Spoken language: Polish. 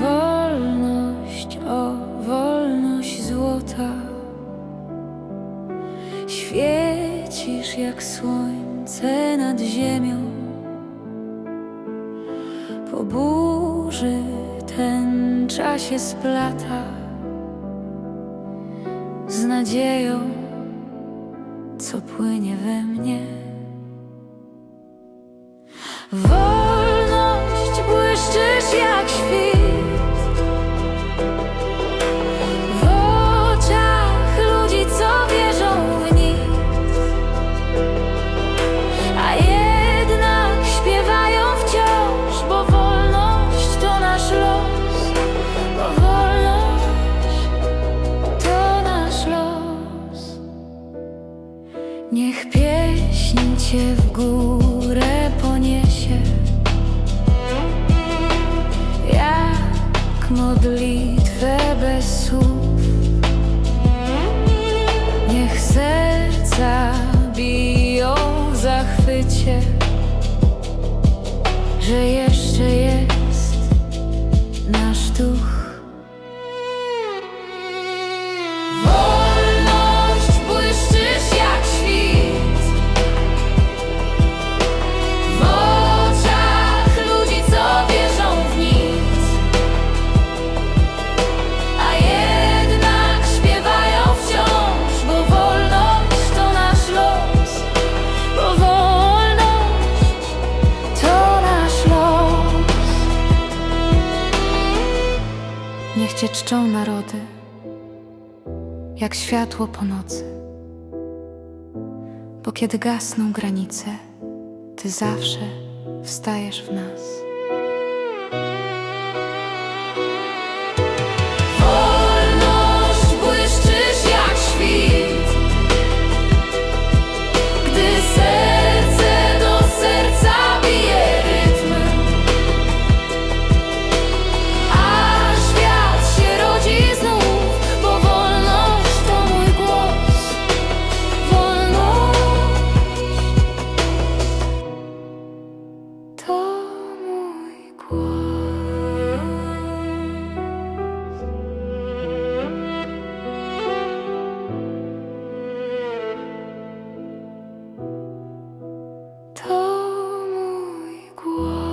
Wolność, o wolność złota. Świecisz jak słońce nad ziemią. Po burzy tęcza się splata. Z nadzieją, co płynie we mnie. Wolność Niech pieśń cię w górę poniesie. Jak modlitwę bez słów. Niech serca biją w zachwycie Że jeszcze Niech Cię czczą narody jak światło po nocy. Bo kiedy gasną granice, ty zawsze wstajesz w nas. Ooh.